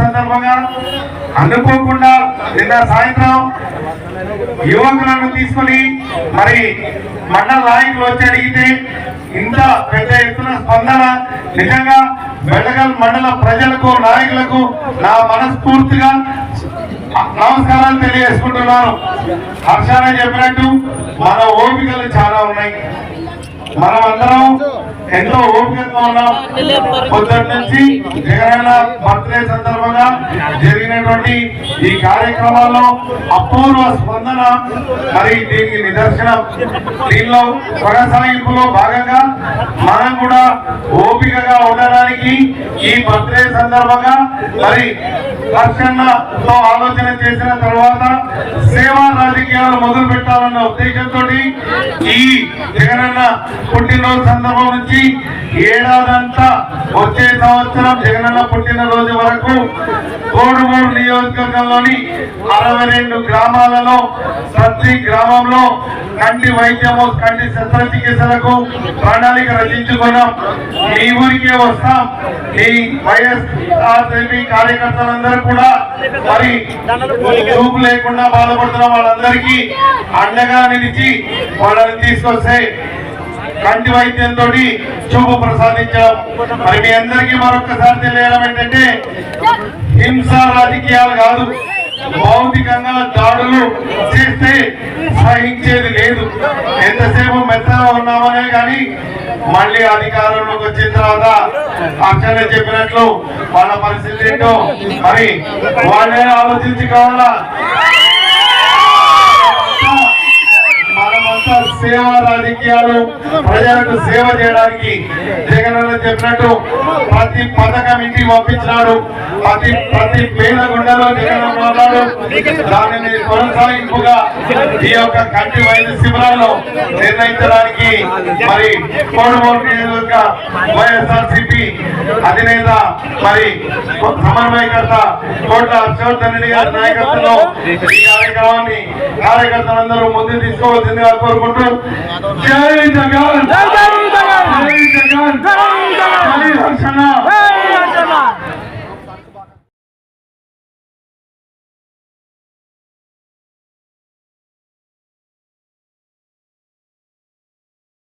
సందర్భంగా అనుకోకుండా నిన్న సాయంత్రం యువకులను తీసుకొని మరి మండల నాయకులు వచ్చి అడిగితే ఇంత పెద్ద ఎత్తున స్పందన నిజంగా బెళగల్ మండల ప్రజలకు నాయకులకు నా మనస్ఫూర్తిగా నమస్కారాలు తెలియజేసుకుంటున్నాను. హర్షాన చెప్పినట్టు మన ఓపికలు చాలా ఉన్నాయి. మనం అందరం ఎంతో ఓపికతో ఉన్నాం పొద్దున్న నుంచి జగనన్న బర్త్డే సందర్భంగా జరిగినటువంటి ఈ కార్యక్రమాల్లో అపూర్వ స్పందన మరి దీనికి నిదర్శనం. దీనిలో కొనసాగింపులో భాగంగా మనం కూడా ఓపికగా ఉండడానికి ఈ బర్త్డే సందర్భంగా మరి లక్షణతో ఆలోచన చేసిన తర్వాత సేవా రాజకీయాలు మొదలు పెట్టాలన్న ఉద్దేశంతో ఈ జగనన్న పుట్టినరోజు సందర్భం నుంచి ఏడాదంతా వచ్చే సంవత్సరం జగనన్న పుట్టినరోజు వరకు కోడుగూరు నియోజకవర్గంలోని అరవై రెండు గ్రామాలలో ప్రతి గ్రామంలో కంటి వైద్యము కంటి శస్త్రచికిత్సలకు ప్రణాళిక రచించుకున్నాం. మీ ఊరికే వస్తాం. ఈ వైఎస్ఆర్సీపీ కార్యకర్తలందరూ కూడా మరి చూపు లేకుండా బాధపడుతున్న వాళ్ళందరికీ అండగా నిలిచి వాళ్ళని తీసుకొస్తే కంటి వైద్యంతో చూపు ప్రసాదించడం. మరి మీ అందరికీ మరొకసారి తెలియడం ఏంటంటే హింస రాజకీయాలు కాదు భౌతికంగా దాడులు చేస్తే సహించేది లేదు. ఎంతసేపు మెత్తగా ఉన్నామనే కానీ మళ్ళీ అధికారంలోకి వచ్చిన తర్వాత అక్షర చెప్పినట్లు వాళ్ళ పరిస్థితి ఏంటో మరి వాళ్ళే ఆలోచించి కావాలా మనమంతా సేవా రాజకీయాలు ప్రజలకు సేవ చేయడానికి జగనన్న చెప్పినట్టు ప్రతి పథకం ఇంటికి పంపించినాడు. ప్రతి ప్రతి పేద గుండెలో జగన్ ఉన్నాడు. దానిని కొనసాగింపుగా ఈ యొక్క కంటి వైద్య శిబిరాల్లో నిర్ణయించడానికి మరి కోడుమూరు నియోజకవర్గ వైఎస్ఆర్సీపీ అధినేత మరి సమన్వయకర్త కోట్ల హర్షవర్ధన్ రెడ్డి గారి నాయకత్వంలో ఈ కార్యక్రమాన్ని కార్యకర్తలందరూ ముందు తీసుకోవాల్సిందిగా కోరుకుంటూ జై జగన్